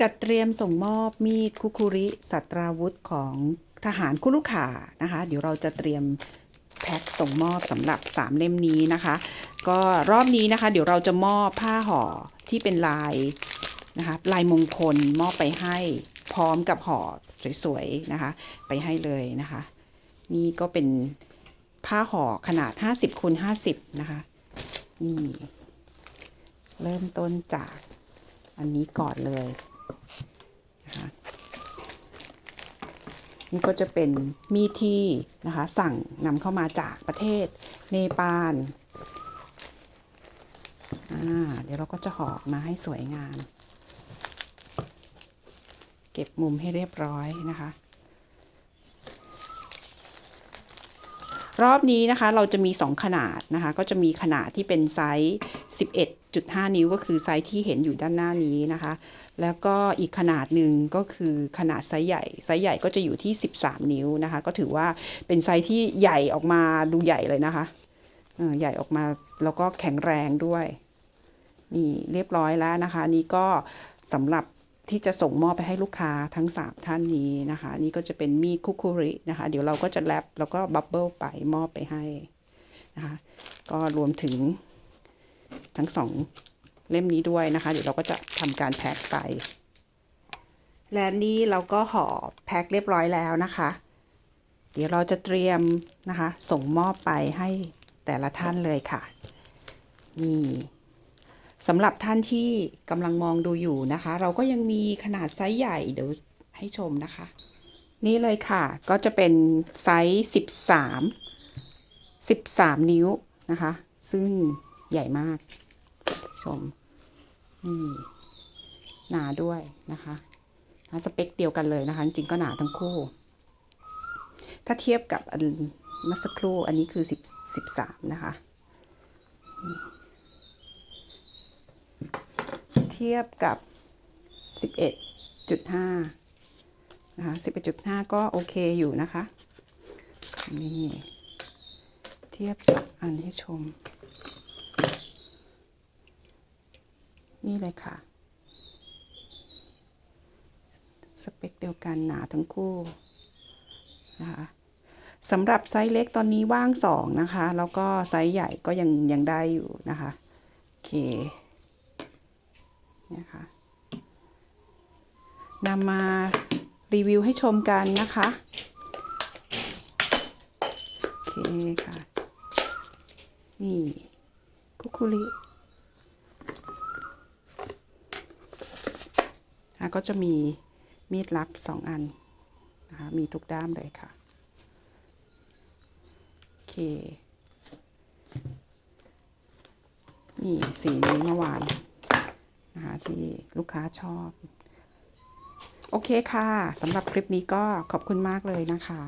จัดเตรียมส่งมอบมีดคุคุริสัตราวุธของทหารคุรุขานะคะ เดี๋ยวเราจะเตรียมแพ็คส่งมอบสำหรับ 3 เล่มนี้นะคะ ก็รอบนี้นะคะ เดี๋ยวเราจะมอบผ้าห่อที่เป็นลายนะคะลายมงคลมอบไปให้พร้อมกับห่อสวยๆนะคะ ไปให้เลยนะคะ นี่ก็เป็นผ้าห่อขนาด 50คูณ50 นะคะ นี่ เริ่มต้นจากอันนี้ก่อนเลย นะคะนี่ก็จะเป็นมีดที่นะคะ สั่งนำเข้ามาจากประเทศเนปาลอ่าเดี๋ยวเราก็จะห่อออกมาให้สวยงาม เก็บมุมให้เรียบร้อยนะคะ รอบนี้นะคะเราจะมี 2 ขนาดนะคะ ก็จะมีขนาดที่เป็นไซส์ 11.5 นิ้วก็คือไซส์ที่เห็นอยู่ด้านหน้านี้นะคะ แล้วก็อีกขนาดหนึ่งก็คือขนาดไซส์ใหญ่ ไซส์ใหญ่ก็จะอยู่ที่ 13 นิ้วนะคะ ก็ถือว่าเป็นไซส์ที่ใหญ่ออกมาดูใหญ่เลยนะคะใหญ่ออกมาแล้วก็แข็งแรงด้วย นี่เรียบร้อยแล้วนะคะ นี่ก็สำหรับ ที่จะส่งมอบไปให้ลูกค้าทั้ง 3 ท่านนี้นะคะ นี่ก็จะเป็นมีดคุคุรินะคะ เดี๋ยวเราก็จะแรปแล้วก็บับเบิลไปมอบไปให้นะคะ ก็รวมถึงทั้งสองเล่มนี้ด้วยนะคะ เดี๋ยวเราก็จะทำการแพ็คไป และนี่เราก็ห่อแพ็คเรียบร้อยแล้วนะคะ เดี๋ยวเราจะเตรียมนะคะ ส่งมอบไปให้แต่ละท่านเลยค่ะ นี่ สำหรับท่านที่กำลังมองดูอยู่นะคะ เราก็ยังมีขนาดไซส์ใหญ่เดี๋ยวให้ชมนะคะ นี่เลยค่ะ ก็จะเป็นไซส์ 13 13 นิ้วนะคะ ซึ่งใหญ่มาก ชม นี่หนาด้วยนะคะสเปคเดียวกันเลยนะคะ จริงก็หนาทั้งคู่ ถ้าเทียบกับอันเมื่อสักครู่อันนี้คือ 10 13 นะคะ เทียบกับ 11.5 นะคะ 11.5 ก็โอเคอยู่นะคะ นี่ เทียบสองอันให้ชม นี่เลยค่ะ สเปคเดียวกันหนาทั้งคู่นะคะสำหรับไซส์เล็กตอนนี้ว่างสองนะคะ แล้วก็ไซส์ใหญ่ก็ยังยังได้อยู่นะคะ โอเค นะคะนำมารีวิวให้ชมกันนะคะโอเคค่ะ นี่คุคุริอะก็จะมีมีดลับสองอันนะคะมีทุกด้ามเลยค่ะโอเคนี่สีนี้เมื่อวาน นะคะที่ลูกค้าชอบ โอเคค่ะสำหรับคลิปนี้ก็ขอบคุณมากเลยนะคะ